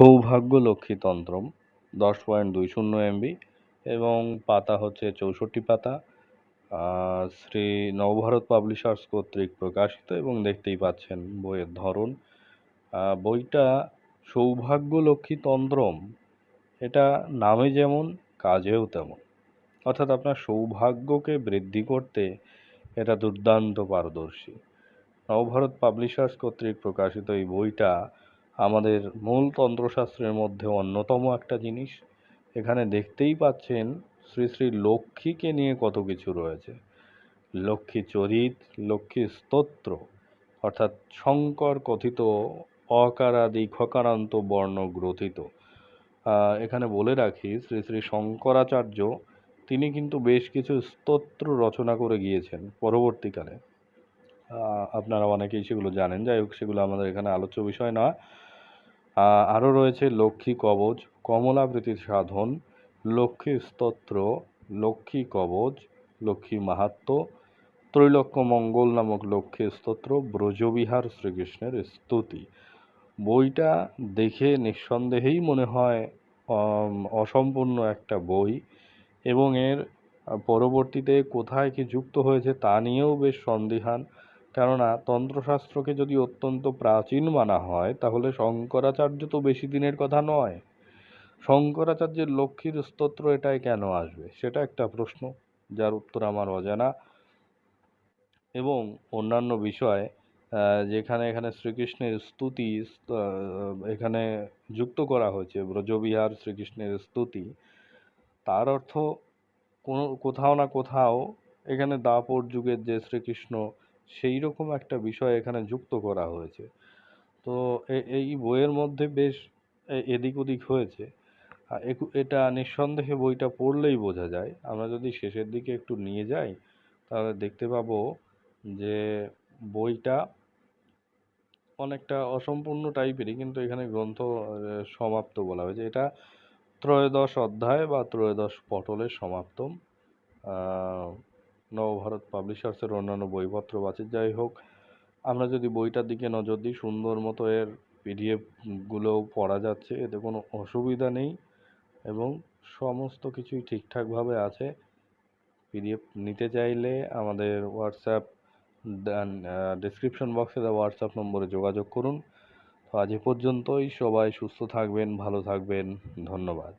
সৌভাগ্য লক্ষ্মী তন্ত্রম দশ পয়েন্ট দুই শূন্য এমবি এবং পাতা হচ্ছে চৌষট্টি পাতা। শ্রী নবভারত পাবলিশার্স কর্তৃক প্রকাশিত এবং দেখতেই পাচ্ছেন বইয়ের ধরন। বইটা সৌভাগ্য লক্ষ্মী তন্ত্রম এটা নামে যেমন, কাজেও তেমন। অর্থাৎ আপনার সৌভাগ্যকে বৃদ্ধি করতে এটা দুর্দান্ত পারদর্শী। নবভারত পাবলিশার্স কর্তৃক প্রকাশিত এই বইটা আমাদের মূল তন্ত্রশাস্ত্রের মধ্যে অন্যতম একটা জিনিস। এখানে দেখতেই পাচ্ছেন শ্রী শ্রী লক্ষ্মীকে নিয়ে কত কিছু রয়েছে। লক্ষ্মী চরিত লক্ষ্মী স্তোত্র অর্থাৎ শঙ্কর কথিত অকারাদি খকারান্ত বর্ণ গ্রথিত। এখানে বলে রাখি শ্রী শ্রী শঙ্করাচার্য তিনি কিন্তু বেশ কিছু স্তোত্র রচনা করে গিয়েছেন পরবর্তীকালে। আপনারা অনেকেই সেগুলো জানেন। যাই হোক সেগুলো আমাদের এখানে আলোচ্য বিষয় না আহ, আরও রয়েছে লক্ষ্মী কবচ কমলাবৃত্তি সাধন লক্ষ্মী স্তোত্র, লক্ষ্মী কবচ লক্ষ্মী মাহাত্ম ত্রৈলক্য মঙ্গল নামক লক্ষ্মী স্তোত্র, ব্রজবিহার শ্রীকৃষ্ণের স্তুতি। বইটা দেখে নিঃসন্দেহেই মনে হয় অসম্পূর্ণ একটা বই এবং এর পরবর্তীতে কোথায় কি যুক্ত হয়েছে তা নিয়েও বেশ সন্দিহান। কেননা তন্ত্রশাস্ত্রকে যদি অত্যন্ত প্রাচীন মানা হয়, তাহলে শঙ্করাচার্য তো বেশি দিনের কথা নয়। শঙ্করাচার্যের লক্ষ্মীর স্তোত্র এটায় কেন আসবে? সেটা একটা প্রশ্ন, যার উত্তর আমার অজানা। এবং অন্যান্য বিষয় যেখানে এখানে শ্রীকৃষ্ণের স্তুতি এখানে যুক্ত করা হয়েছে, ব্রজবিহার শ্রীকৃষ্ণের স্তুতি, তার অর্থ কোনো, কোথাও না কোথাও এখানে দাপর যুগের যে শ্রীকৃষ্ণ সেই রকম একটা বিষয় এখানে যুক্ত করা হয়েছে। তো এই বইয়ের মধ্যে বেশ এদিক ওদিক হয়েছে। এটা নিঃসন্দেহে বইটা পড়লেই বোঝা যায়। আমরা যদি শেষের দিকে একটু নিয়ে যাই, তাহলে দেখতে পাবো যে বইটা অনেকটা অসম্পূর্ণ টাইপেরই, কিন্তু এখানে গ্রন্থ সমাপ্ত বলা হয়েছে। এটা ত্রয়োদশ অধ্যায় বা ত্রয়োদশ পটলের সমাপ্তম। নবভারত পাবলিশার্সের অন্যান্য বইপত্র আছে যাই হোক, আমরা যদি বইটার দিকে নজর দিই, সুন্দর মতো এর পিডিএফগুলো পড়া যাচ্ছে। এতে কোনো অসুবিধা নেই এবং সমস্ত কিছুই ঠিকঠাকভাবে আছে। পিডিএফ নিতে চাইলে আমাদের হোয়াটসঅ্যাপ ডেসক্রিপশন বক্সে দেওয়া হোয়াটসঅ্যাপ নম্বরে যোগাযোগ করুন। তো আজ পর্যন্তই। সবাই সুস্থ থাকবেন, ভালো থাকবেন। ধন্যবাদ।